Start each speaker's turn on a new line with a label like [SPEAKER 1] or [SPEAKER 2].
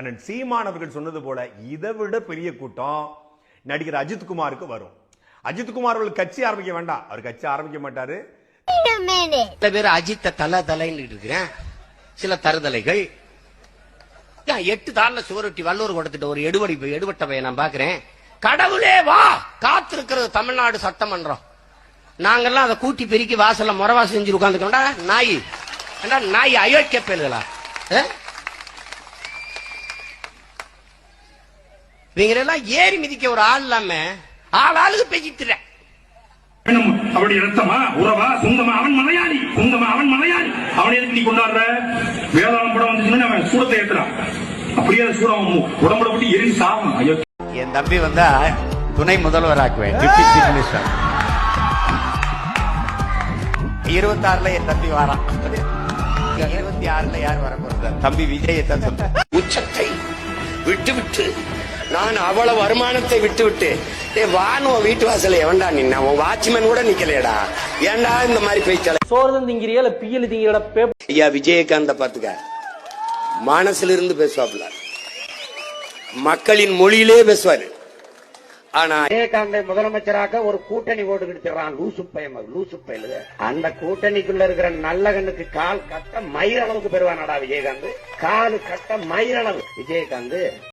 [SPEAKER 1] அண்ணன் சீமான் அவர்கள் சொன்னது போல இதை விட பெரிய கூட்டம் நடிகர் அஜித்குமாருக்கு வரும். அஜித்குமார் அவர்கள் கட்சி ஆரம்பிக்க வேண்டாம். அவர் கட்சி ஆரம்பிக்க மாட்டாரு.
[SPEAKER 2] சில பேர் அஜித்த தலை தலைன்னு இருக்கிறேன். சில தருதலைகள். எட்டு தாள்ல சுவரொட்டி வல்லூர் கொடுத்துட்டு ஒரு எடுபடி எடுபட்ட பையன் நான் பாக்குறேன் கடவுளே வா! காத்திருக்கிறது தமிழ்நாடு சட்டமன்றம். நாங்கெல்லாம் அதை கூட்டி பெருக்கி வாசல்ல முறவா செஞ்சு உட்காந்துக்கோண்டா நாய். நாய் அயோக்கிய பேருகளா இவங்க எல்லாம் ஏறி மிதிக்க ஒரு ஆள் இல்லாம ஆள் ஆளுக்கு பேசிட்டுறேன்
[SPEAKER 3] வேணும்? அவருடைய ரத்தமா உறவா? சொந்தமா? அவன் மலையாளி. சொந்தமா? அவன் மலையாளி. அவன் எதுக்கு நீ கொண்டாடுற? வேதாளம் படம் வந்துச்சுன்னா அவன் சூடத்தை ஏத்துறான். அப்படியே அந்த சூடம் உடம்புல விட்டு எரிஞ்சு சாகும் ஐயோ.
[SPEAKER 4] என் தம்பி வந்தா துணை முதல்வர் ஆக்குவேன். டிப்டி சீஃப் மினிஸ்டர் இருபத்தி ஆறுல என் தம்பி வாரான். இருபத்தி ஆறுல யார் வர போறது தம்பி விஜயை தான் சொல்றேன்
[SPEAKER 2] உச்சத்தை நான் அவ்வளவு வருமானத்தை விட்டு விட்டு ஏ வானுவ வீட்டு வாசல்ல எவன்டா நின்னா? உன் வாட்ச்மேன் கூட நிக்கலையடா. ஏன்டா இந்த மாதிரி பேச்சால
[SPEAKER 5] சோறு திங்கிறியா இல்ல பியல் திங்கிறடா பே
[SPEAKER 2] ஐயா விஜயகாந்த பாத்துக்க மனசுல இருந்து பேசுவாப்ல மக்களின் மொழியிலே பேசுவாரு. ஆனா
[SPEAKER 6] விஜயகாந்தை முதலமைச்சராக ஒரு கூட்டணி ஓட்டு கிடைச்சிடறான் லூசு பயம் லூசு பயலு. அந்த கூட்டணிக்குள்ள இருக்கிற நல்ல கண்ணுக்கு கால் கட்ட மயிர் அளவுக்கு பெறுவானடா விஜயகாந்த். காலு கட்ட மயிர் அளவு விஜயகாந்த்